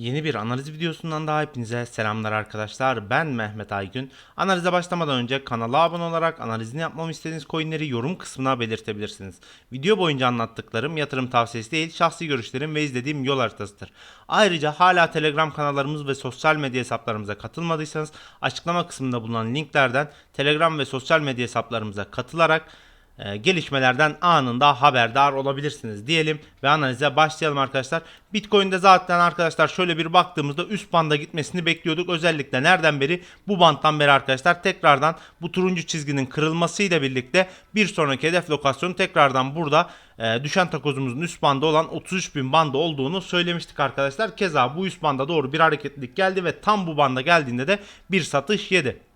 Yeni bir analiz videosundan daha hepinize selamlar arkadaşlar. Ben Mehmet Aygün. Analize başlamadan önce kanala abone olarak analizini yapmamı istediğiniz coinleri yorum kısmına belirtebilirsiniz. Video boyunca anlattıklarım yatırım tavsiyesi değil, şahsi görüşlerim ve izlediğim yol haritasıdır. Ayrıca hala Telegram kanallarımız ve sosyal medya hesaplarımıza katılmadıysanız açıklama kısmında bulunan linklerden Telegram ve sosyal medya hesaplarımıza katılarak gelişmelerden anında haberdar olabilirsiniz diyelim ve analize başlayalım arkadaşlar. Bitcoin'de zaten arkadaşlar şöyle bir baktığımızda üst banda gitmesini bekliyorduk. Özellikle nereden beri? Bu banttan beri arkadaşlar tekrardan bu turuncu çizginin kırılmasıyla birlikte bir sonraki hedef lokasyonu tekrardan burada e, düşen takozumuzun üst bandı olan 33.000 bandı olduğunu söylemiştik arkadaşlar. Keza bu üst banda doğru bir hareketlilik geldi ve tam bu banda geldiğinde de bir satış yedi.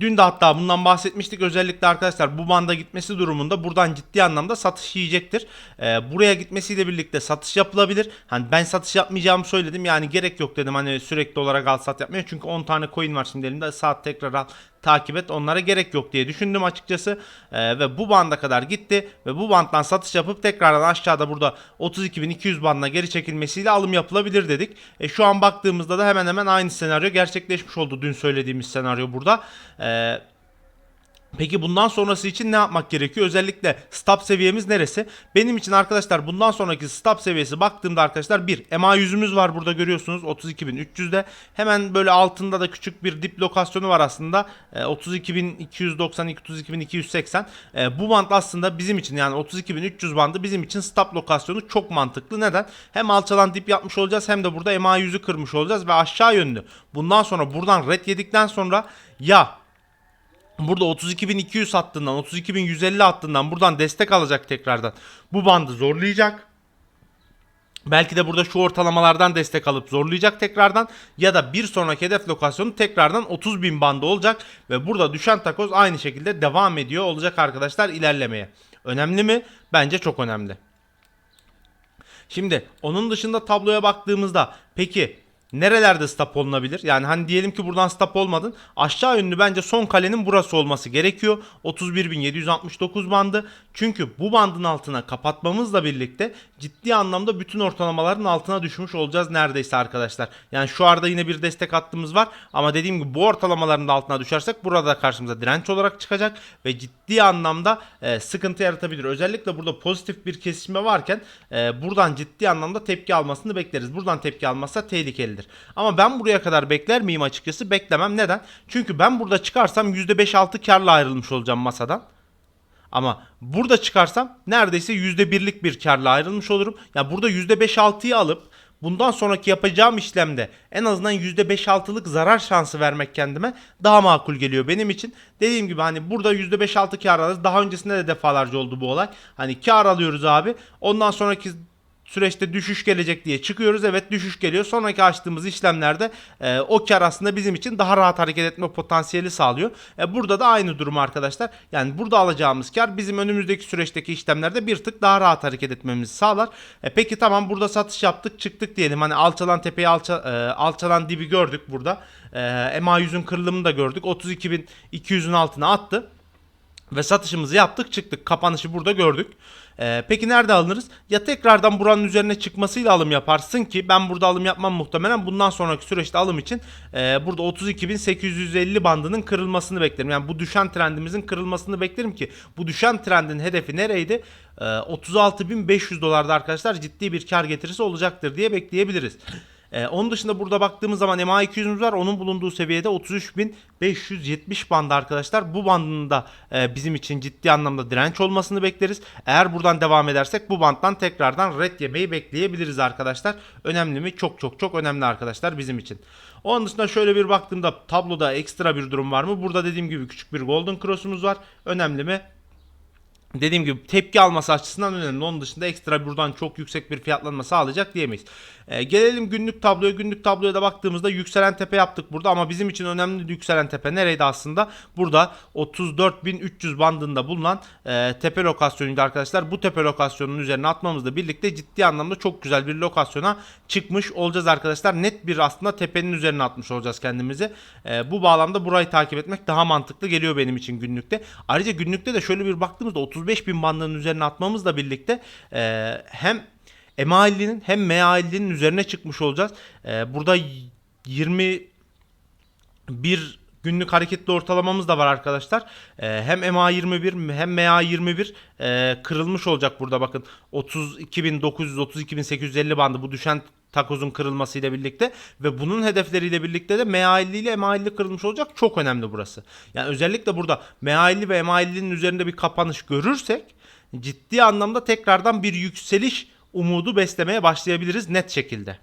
Dün de hatta bundan bahsetmiştik. Özellikle arkadaşlar bu banda gitmesi durumunda buradan ciddi anlamda satış yiyecektir. Ee, buraya gitmesiyle birlikte satış yapılabilir. Hani ben satış yapmayacağımı söyledim. Yani gerek yok dedim hani sürekli olarak al sat yapmaya. Çünkü 10 tane coin var şimdi elimde. Saat tekrar al takip et. Onlara gerek yok diye düşündüm açıkçası. Ee, ve bu banda kadar gitti ve bu banddan satış yapıp tekrardan aşağıda burada 32.200 bandına geri çekilmesiyle alım yapılabilir dedik. E, şu an baktığımızda da hemen hemen aynı senaryo gerçekleşmiş oldu dün söylediğimiz senaryo burada. Ee, Peki bundan sonrası için ne yapmak gerekiyor? Özellikle stop seviyemiz neresi? Benim için arkadaşlar bundan sonraki stop seviyesi baktığımda arkadaşlar bir MA yüzümüz var burada görüyorsunuz 32.300'de. Hemen böyle altında da küçük bir dip lokasyonu var aslında. E, 32.290 32.280. E, bu band aslında bizim için yani 32.300 bandı bizim için stop lokasyonu çok mantıklı. Neden? Hem alçalan dip yapmış olacağız hem de burada MA yüzü kırmış olacağız ve aşağı yönlü. Bundan sonra buradan red yedikten sonra ya Burada 32.200 hattından 32.150 hattından buradan destek alacak tekrardan. Bu bandı zorlayacak. Belki de burada şu ortalamalardan destek alıp zorlayacak tekrardan ya da bir sonraki hedef lokasyonu tekrardan 30.000 bandı olacak ve burada düşen takoz aynı şekilde devam ediyor olacak arkadaşlar ilerlemeye. Önemli mi? Bence çok önemli. Şimdi onun dışında tabloya baktığımızda peki nerelerde stop olunabilir? Yani hani diyelim ki buradan stop olmadın. Aşağı yönlü bence son kalenin burası olması gerekiyor. 31.769 bandı. Çünkü bu bandın altına kapatmamızla birlikte ciddi anlamda bütün ortalamaların altına düşmüş olacağız neredeyse arkadaşlar. Yani şu arada yine bir destek hattımız var ama dediğim gibi bu ortalamaların da altına düşersek burada karşımıza direnç olarak çıkacak ve ciddi anlamda e, sıkıntı yaratabilir. Özellikle burada pozitif bir kesişme varken e, buradan ciddi anlamda tepki almasını bekleriz. Buradan tepki almazsa tehlikelidir. Ama ben buraya kadar bekler miyim açıkçası? Beklemem. Neden? Çünkü ben burada çıkarsam %5-6 karla ayrılmış olacağım masadan. Ama burada çıkarsam neredeyse %1'lik bir karla ayrılmış olurum. Ya yani burada %5-6'yı alıp bundan sonraki yapacağım işlemde en azından %5-6'lık zarar şansı vermek kendime daha makul geliyor benim için. Dediğim gibi hani burada %5-6 kar alırız. Daha öncesinde de defalarca oldu bu olay. Hani kar alıyoruz abi. Ondan sonraki süreçte düşüş gelecek diye çıkıyoruz. Evet düşüş geliyor. Sonraki açtığımız işlemlerde e, o kar aslında bizim için daha rahat hareket etme potansiyeli sağlıyor. E, burada da aynı durum arkadaşlar. Yani burada alacağımız kar bizim önümüzdeki süreçteki işlemlerde bir tık daha rahat hareket etmemizi sağlar. E, peki tamam burada satış yaptık çıktık diyelim. Hani alçalan tepeyi alça, e, alçalan dibi gördük burada. E, MA 100'ün kırılımını da gördük. 32.200'ün altına attı. Ve satışımızı yaptık çıktık. Kapanışı burada gördük. Ee, peki nerede alınırız? Ya tekrardan buranın üzerine çıkmasıyla alım yaparsın ki ben burada alım yapmam muhtemelen. Bundan sonraki süreçte alım için e, burada 32.850 bandının kırılmasını beklerim. Yani bu düşen trendimizin kırılmasını beklerim ki bu düşen trendin hedefi nereydi? E, 36.500 dolarda arkadaşlar ciddi bir kar getirisi olacaktır diye bekleyebiliriz. Ee, onun dışında burada baktığımız zaman MA200'ümüz var. Onun bulunduğu seviyede 33.570 bandı arkadaşlar. Bu bandın da e, bizim için ciddi anlamda direnç olmasını bekleriz. Eğer buradan devam edersek bu bandtan tekrardan red yemeyi bekleyebiliriz arkadaşlar. Önemli mi? Çok çok çok önemli arkadaşlar bizim için. Onun dışında şöyle bir baktığımda tabloda ekstra bir durum var mı? Burada dediğim gibi küçük bir golden cross'umuz var. Önemli mi? dediğim gibi tepki alması açısından önemli. Onun dışında ekstra buradan çok yüksek bir fiyatlanma sağlayacak diyemeyiz. E, gelelim günlük tabloya. Günlük tabloya da baktığımızda yükselen tepe yaptık burada ama bizim için önemli yükselen tepe nereydi aslında? Burada 34.300 bandında bulunan e, tepe lokasyonuydu arkadaşlar. Bu tepe lokasyonunun üzerine atmamızla birlikte ciddi anlamda çok güzel bir lokasyona çıkmış olacağız arkadaşlar. Net bir aslında tepenin üzerine atmış olacağız kendimizi. E, bu bağlamda burayı takip etmek daha mantıklı geliyor benim için günlükte. Ayrıca günlükte de şöyle bir baktığımızda 35 bin bandının üzerine atmamızla birlikte e, hem EMA50'nin hem MA50'nin üzerine çıkmış olacağız. Ee, burada 21 günlük hareketli ortalamamız da var arkadaşlar. Ee, hem MA21 hem MA21 e, kırılmış olacak burada bakın. 32.900 32.850 bandı bu düşen takozun kırılmasıyla birlikte ve bunun hedefleriyle birlikte de MA50 ile MA50 kırılmış olacak. Çok önemli burası. Yani özellikle burada MA50 ve MA50'nin üzerinde bir kapanış görürsek ciddi anlamda tekrardan bir yükseliş umudu beslemeye başlayabiliriz net şekilde.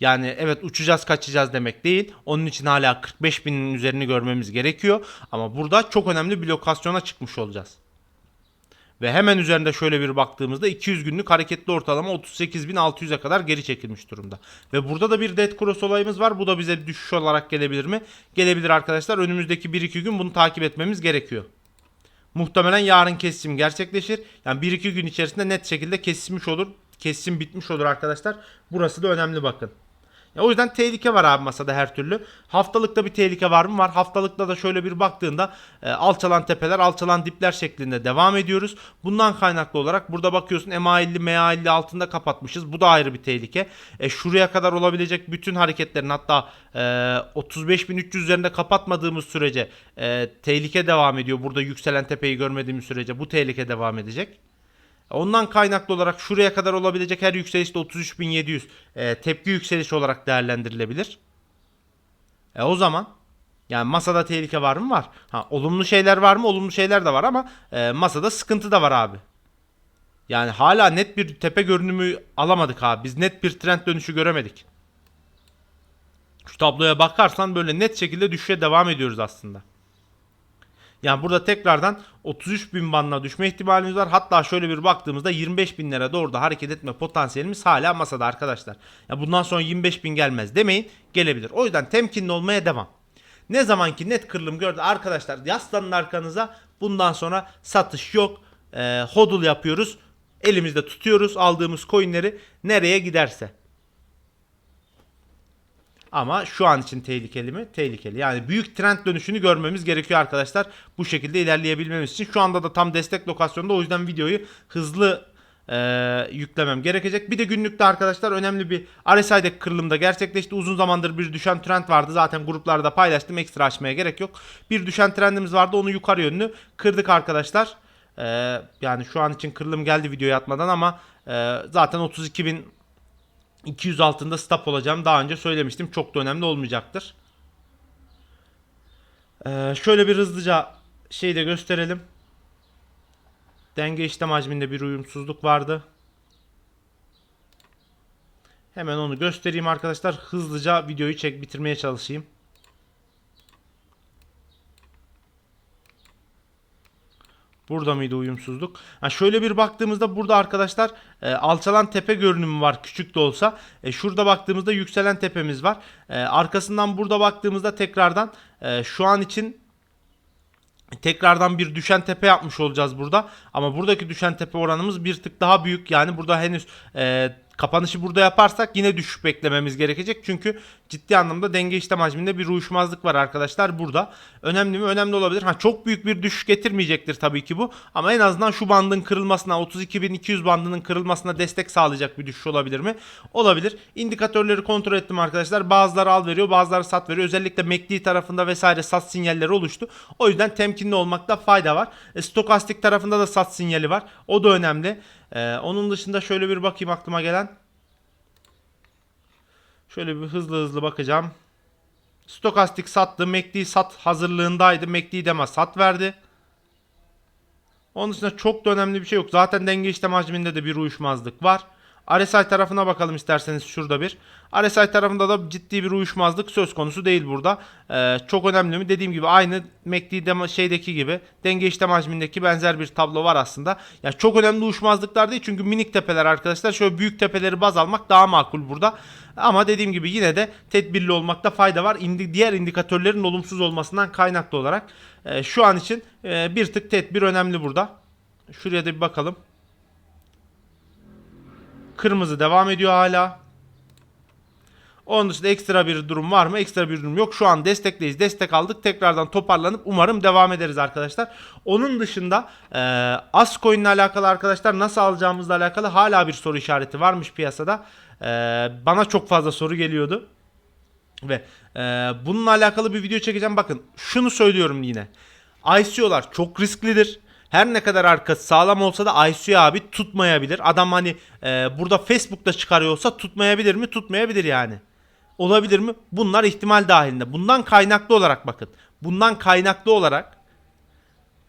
Yani evet uçacağız kaçacağız demek değil. Onun için hala 45 binin üzerini görmemiz gerekiyor. Ama burada çok önemli bir lokasyona çıkmış olacağız. Ve hemen üzerinde şöyle bir baktığımızda 200 günlük hareketli ortalama 38.600'e kadar geri çekilmiş durumda. Ve burada da bir dead cross olayımız var. Bu da bize düşüş olarak gelebilir mi? Gelebilir arkadaşlar. Önümüzdeki 1-2 gün bunu takip etmemiz gerekiyor. Muhtemelen yarın kesim gerçekleşir. Yani 1-2 gün içerisinde net şekilde kesilmiş olur. Kesim bitmiş olur arkadaşlar. Burası da önemli bakın. Ya o yüzden tehlike var abi masada her türlü. Haftalıkta bir tehlike var mı? Var. Haftalıkta da şöyle bir baktığında e, alçalan tepeler, alçalan dipler şeklinde devam ediyoruz. Bundan kaynaklı olarak burada bakıyorsun MA50, MA50 altında kapatmışız. Bu da ayrı bir tehlike. E, şuraya kadar olabilecek bütün hareketlerin hatta e, 35.300 üzerinde kapatmadığımız sürece e, tehlike devam ediyor. Burada yükselen tepeyi görmediğimiz sürece bu tehlike devam edecek. Ondan kaynaklı olarak şuraya kadar olabilecek her yükseliş de 33.700 e, tepki yükselişi olarak değerlendirilebilir. E o zaman yani masada tehlike var mı? Var. Ha, olumlu şeyler var mı? Olumlu şeyler de var ama e, masada sıkıntı da var abi. Yani hala net bir tepe görünümü alamadık abi. Biz net bir trend dönüşü göremedik. Şu tabloya bakarsan böyle net şekilde düşüşe devam ediyoruz aslında. Yani burada tekrardan 33 bin bandına düşme ihtimalimiz var. Hatta şöyle bir baktığımızda 25 binlere doğru da hareket etme potansiyelimiz hala masada arkadaşlar. Ya bundan sonra 25 bin gelmez demeyin gelebilir. O yüzden temkinli olmaya devam. Ne zaman ki net kırılım gördü arkadaşlar yaslanın arkanıza bundan sonra satış yok. E, hodl yapıyoruz. Elimizde tutuyoruz aldığımız coinleri nereye giderse. Ama şu an için tehlikeli mi? Tehlikeli. Yani büyük trend dönüşünü görmemiz gerekiyor arkadaşlar. Bu şekilde ilerleyebilmemiz için. Şu anda da tam destek lokasyonunda o yüzden videoyu hızlı e, yüklemem gerekecek. Bir de günlükte arkadaşlar önemli bir RSI'deki kırılımda gerçekleşti. Uzun zamandır bir düşen trend vardı. Zaten gruplarda paylaştım. Ekstra açmaya gerek yok. Bir düşen trendimiz vardı. Onu yukarı yönlü kırdık arkadaşlar. E, yani şu an için kırılım geldi videoya atmadan ama e, zaten 32 bin 200 altında stop olacağım. Daha önce söylemiştim. Çok da önemli olmayacaktır. Ee, şöyle bir hızlıca şeyi de gösterelim. Denge işlem hacminde bir uyumsuzluk vardı. Hemen onu göstereyim arkadaşlar. Hızlıca videoyu çek bitirmeye çalışayım. Burada mıydı uyumsuzluk? Ha şöyle bir baktığımızda burada arkadaşlar e, alçalan tepe görünümü var küçük de olsa. E, şurada baktığımızda yükselen tepemiz var. E, arkasından burada baktığımızda tekrardan e, şu an için tekrardan bir düşen tepe yapmış olacağız burada. Ama buradaki düşen tepe oranımız bir tık daha büyük. Yani burada henüz e, kapanışı burada yaparsak yine düşüş beklememiz gerekecek. Çünkü ciddi anlamda denge işlem hacminde bir uyuşmazlık var arkadaşlar burada. Önemli mi? Önemli olabilir. Ha çok büyük bir düşüş getirmeyecektir tabii ki bu. Ama en azından şu bandın kırılmasına 32.200 bandının kırılmasına destek sağlayacak bir düşüş olabilir mi? Olabilir. İndikatörleri kontrol ettim arkadaşlar. Bazıları al veriyor bazıları sat veriyor. Özellikle MACD tarafında vesaire sat sinyalleri oluştu. O yüzden temkinli olmakta fayda var. E, stokastik tarafında da sat sinyali var. O da önemli. Ee, onun dışında şöyle bir bakayım aklıma gelen. Şöyle bir hızlı hızlı bakacağım. Stokastik sattı. MACD sat hazırlığındaydı. MACD deme sat verdi. Onun dışında çok da önemli bir şey yok. Zaten denge işlem hacminde de bir uyuşmazlık var. RSI tarafına bakalım isterseniz şurada bir. RSI tarafında da ciddi bir uyuşmazlık söz konusu değil burada. Ee, çok önemli mi? Dediğim gibi aynı MACD şeydeki gibi denge işlem hacmindeki benzer bir tablo var aslında. Ya yani çok önemli uyuşmazlıklar değil çünkü minik tepeler arkadaşlar. Şöyle büyük tepeleri baz almak daha makul burada. Ama dediğim gibi yine de tedbirli olmakta fayda var. İndi, diğer indikatörlerin olumsuz olmasından kaynaklı olarak e, şu an için e, bir tık tedbir önemli burada. Şuraya da bir bakalım. Kırmızı devam ediyor hala. Onun dışında ekstra bir durum var mı? Ekstra bir durum yok. Şu an destekteyiz. Destek aldık. Tekrardan toparlanıp umarım devam ederiz arkadaşlar. Onun dışında e, Ascoin ile alakalı arkadaşlar nasıl alacağımızla alakalı hala bir soru işareti varmış piyasada. E, bana çok fazla soru geliyordu. Ve e, bununla alakalı bir video çekeceğim. Bakın şunu söylüyorum yine. ICO'lar çok risklidir. Her ne kadar arkası sağlam olsa da ICO abi tutmayabilir. Adam hani e, burada Facebook'ta çıkarıyorsa tutmayabilir mi? Tutmayabilir yani. Olabilir mi? Bunlar ihtimal dahilinde. Bundan kaynaklı olarak bakın. Bundan kaynaklı olarak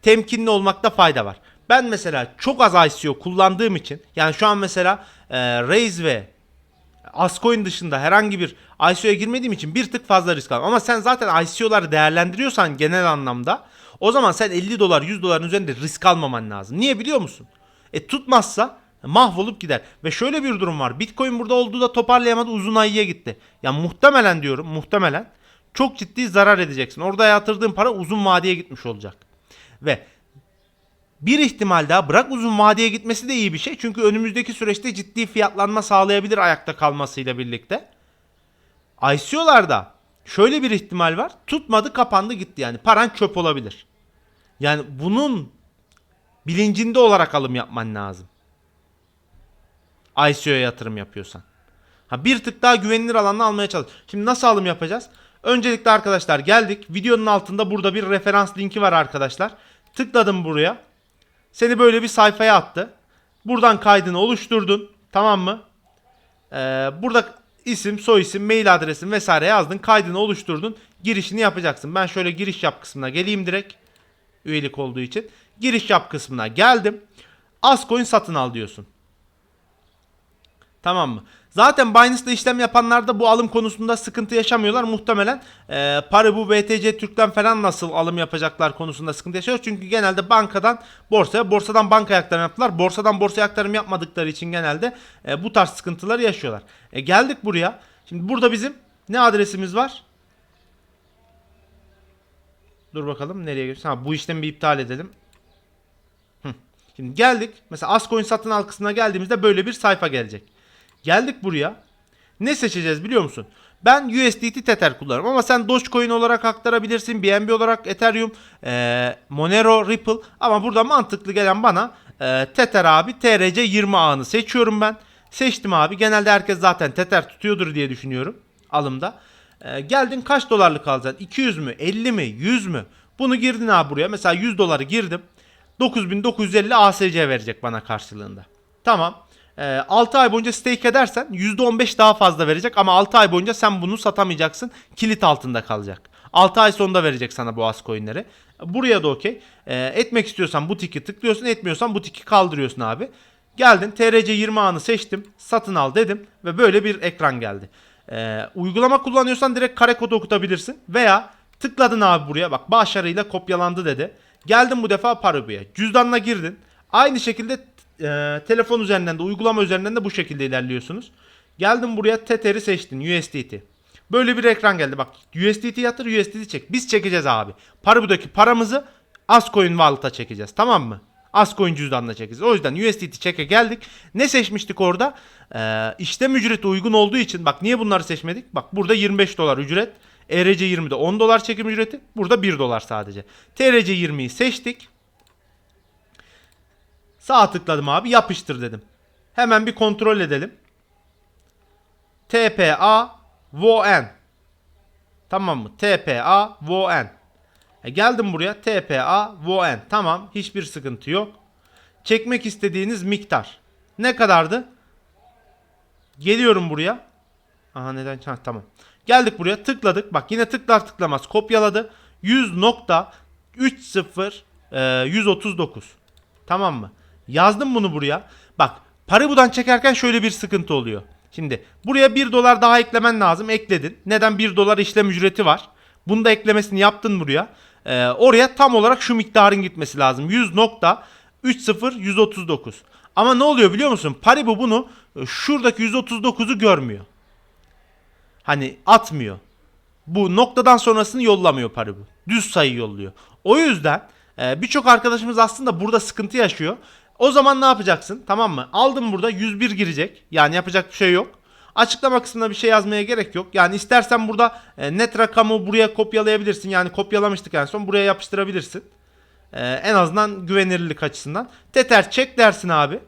temkinli olmakta fayda var. Ben mesela çok az ICO kullandığım için yani şu an mesela e, Raise ve Ascoin dışında herhangi bir ICO'ya girmediğim için bir tık fazla risk aldım. Ama sen zaten ICO'ları değerlendiriyorsan genel anlamda o zaman sen 50 dolar 100 doların üzerinde risk almaman lazım. Niye biliyor musun? E tutmazsa mahvolup gider. Ve şöyle bir durum var. Bitcoin burada olduğu da toparlayamadı uzun ayıya gitti. Ya muhtemelen diyorum muhtemelen çok ciddi zarar edeceksin. Orada yatırdığın para uzun vadeye gitmiş olacak. Ve bir ihtimal daha bırak uzun vadeye gitmesi de iyi bir şey. Çünkü önümüzdeki süreçte ciddi fiyatlanma sağlayabilir ayakta kalmasıyla birlikte. ICO'larda şöyle bir ihtimal var. Tutmadı kapandı gitti yani. Paran çöp olabilir. Yani bunun bilincinde olarak alım yapman lazım. ICO'ya yatırım yapıyorsan. Ha bir tık daha güvenilir alanını almaya çalış. Şimdi nasıl alım yapacağız? Öncelikle arkadaşlar geldik. Videonun altında burada bir referans linki var arkadaşlar. Tıkladım buraya. Seni böyle bir sayfaya attı. Buradan kaydını oluşturdun. Tamam mı? Ee, burada isim, soy isim, mail adresin vesaire yazdın. Kaydını oluşturdun. Girişini yapacaksın. Ben şöyle giriş yap kısmına geleyim direkt. Üyelik olduğu için. Giriş yap kısmına geldim. Ascoin satın al diyorsun. Tamam mı? Zaten Binance'da işlem yapanlar da bu alım konusunda sıkıntı yaşamıyorlar. Muhtemelen e, Paribu, BTC, Türk'ten falan nasıl alım yapacaklar konusunda sıkıntı yaşıyor. Çünkü genelde bankadan borsaya, borsadan bankaya aktarım yaptılar. Borsadan borsaya aktarım yapmadıkları için genelde e, bu tarz sıkıntıları yaşıyorlar. E, geldik buraya. Şimdi burada bizim ne adresimiz var? Dur bakalım nereye gidiyoruz? Ha, bu işlemi bir iptal edelim. Hı. Şimdi geldik. Mesela Ascoin satın al kısmına geldiğimizde böyle bir sayfa gelecek. Geldik buraya. Ne seçeceğiz biliyor musun? Ben USDT Tether kullanırım ama sen Dogecoin olarak aktarabilirsin. BNB olarak Ethereum, e, Monero, Ripple. Ama burada mantıklı gelen bana e, Tether abi TRC20 ağını seçiyorum ben. Seçtim abi. Genelde herkes zaten Tether tutuyordur diye düşünüyorum alımda. E, geldin kaç dolarlık alacaksın? 200 mü? 50 mi? 100 mü? Bunu girdin abi buraya. Mesela 100 doları girdim. 9950 ASC verecek bana karşılığında. Tamam. Ee, 6 ay boyunca stake edersen %15 daha fazla verecek ama 6 ay boyunca sen bunu satamayacaksın. Kilit altında kalacak. 6 ay sonunda verecek sana bu az coinleri. Buraya da okey. Ee, etmek istiyorsan bu tiki tıklıyorsun. Etmiyorsan bu tiki kaldırıyorsun abi. Geldin TRC 20 anı seçtim. Satın al dedim. Ve böyle bir ekran geldi. Ee, uygulama kullanıyorsan direkt kare kodu okutabilirsin. Veya tıkladın abi buraya. Bak başarıyla kopyalandı dedi. Geldin bu defa Paribu'ya. Cüzdanına girdin. Aynı şekilde e, telefon üzerinden de uygulama üzerinden de bu şekilde ilerliyorsunuz. Geldim buraya Tether'i seçtin USDT. Böyle bir ekran geldi bak USDT yatır USDT çek. Biz çekeceğiz abi. Paribu'daki paramızı Ascoin Wallet'a çekeceğiz tamam mı? Ascoin cüzdanına çekeceğiz. O yüzden USDT çeke geldik. Ne seçmiştik orada? Ee, işlem ücreti uygun olduğu için bak niye bunları seçmedik? Bak burada 25 dolar ücret. ERC20'de 10 dolar çekim ücreti. Burada 1 dolar sadece. TRC20'yi seçtik. Sağ tıkladım abi yapıştır dedim. Hemen bir kontrol edelim. TPA VON. Tamam mı? TPA VON. E geldim buraya TPA VON. Tamam hiçbir sıkıntı yok. Çekmek istediğiniz miktar. Ne kadardı? Geliyorum buraya. Aha neden? Ha, tamam. Geldik buraya tıkladık. Bak yine tıklar tıklamaz kopyaladı. 100.30 e, 139. Tamam mı? Yazdım bunu buraya. Bak Paribu'dan çekerken şöyle bir sıkıntı oluyor. Şimdi buraya 1 dolar daha eklemen lazım. Ekledin. Neden 1 dolar işlem ücreti var? Bunu da eklemesini yaptın buraya. Ee, oraya tam olarak şu miktarın gitmesi lazım. 100.30139. Ama ne oluyor biliyor musun? Paribu bunu e, şuradaki 139'u görmüyor. Hani atmıyor. Bu noktadan sonrasını yollamıyor Paribu. Düz sayı yolluyor. O yüzden e, birçok arkadaşımız aslında burada sıkıntı yaşıyor. O zaman ne yapacaksın? Tamam mı? Aldım burada 101 girecek. Yani yapacak bir şey yok. Açıklama kısmına bir şey yazmaya gerek yok. Yani istersen burada e, net rakamı buraya kopyalayabilirsin. Yani kopyalamıştık en son buraya yapıştırabilirsin. E, en azından güvenilirlik açısından. Tether çek dersin abi.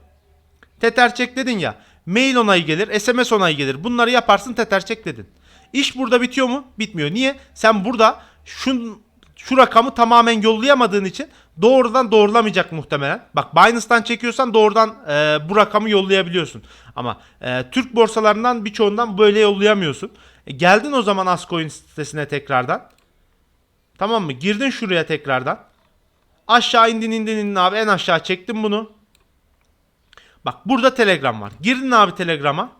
Tether çek dedin ya. Mail onayı gelir, SMS onayı gelir. Bunları yaparsın tether çek dedin. İş burada bitiyor mu? Bitmiyor. Niye? Sen burada şu, şu rakamı tamamen yollayamadığın için doğrudan doğrulamayacak muhtemelen. Bak Binance'tan çekiyorsan doğrudan e, bu rakamı yollayabiliyorsun. Ama e, Türk borsalarından birçoğundan böyle yollayamıyorsun. E, geldin o zaman Ascoin sitesine tekrardan. Tamam mı? Girdin şuraya tekrardan. Aşağı indin indin indin abi en aşağı çektim bunu. Bak burada Telegram var. Girdin abi Telegram'a.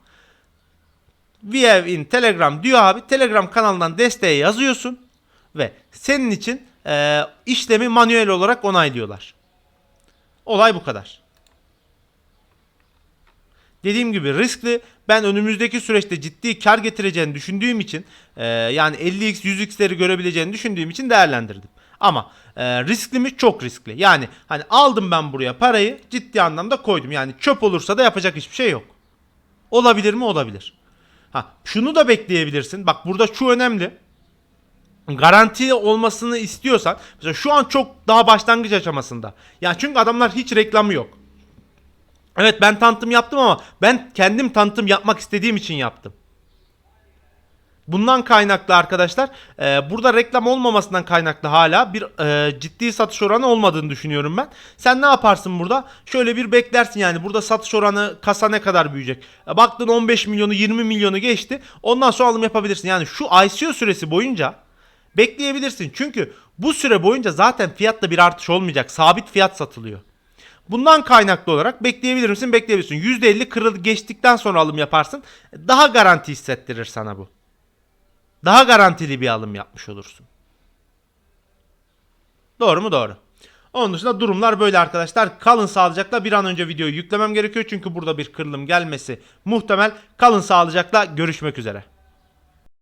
We have in Telegram diyor abi. Telegram kanalından desteğe yazıyorsun. Ve senin için e, işlemi manuel olarak onaylıyorlar. Olay bu kadar. Dediğim gibi riskli. Ben önümüzdeki süreçte ciddi kar getireceğini düşündüğüm için e, yani 50x 100x'leri görebileceğini düşündüğüm için değerlendirdim. Ama e, riskli mi? Çok riskli. Yani hani aldım ben buraya parayı ciddi anlamda koydum. Yani çöp olursa da yapacak hiçbir şey yok. Olabilir mi? Olabilir. Ha, şunu da bekleyebilirsin. Bak burada şu önemli. Garanti olmasını istiyorsan mesela şu an çok daha başlangıç aşamasında. Yani çünkü adamlar hiç reklamı yok. Evet ben tanıtım yaptım ama ben kendim tanıtım yapmak istediğim için yaptım. Bundan kaynaklı arkadaşlar e, burada reklam olmamasından kaynaklı hala bir e, ciddi satış oranı olmadığını düşünüyorum ben. Sen ne yaparsın burada? Şöyle bir beklersin yani burada satış oranı kasa ne kadar büyüyecek? E, baktın 15 milyonu 20 milyonu geçti. Ondan sonra alım yapabilirsin. Yani şu ICO süresi boyunca bekleyebilirsin. Çünkü bu süre boyunca zaten fiyatta bir artış olmayacak. Sabit fiyat satılıyor. Bundan kaynaklı olarak bekleyebilir misin? Bekleyebilirsin. %50 kırıl geçtikten sonra alım yaparsın. Daha garanti hissettirir sana bu. Daha garantili bir alım yapmış olursun. Doğru mu? Doğru. Onun dışında durumlar böyle arkadaşlar. Kalın sağlıcakla bir an önce videoyu yüklemem gerekiyor. Çünkü burada bir kırılım gelmesi muhtemel. Kalın sağlıcakla görüşmek üzere.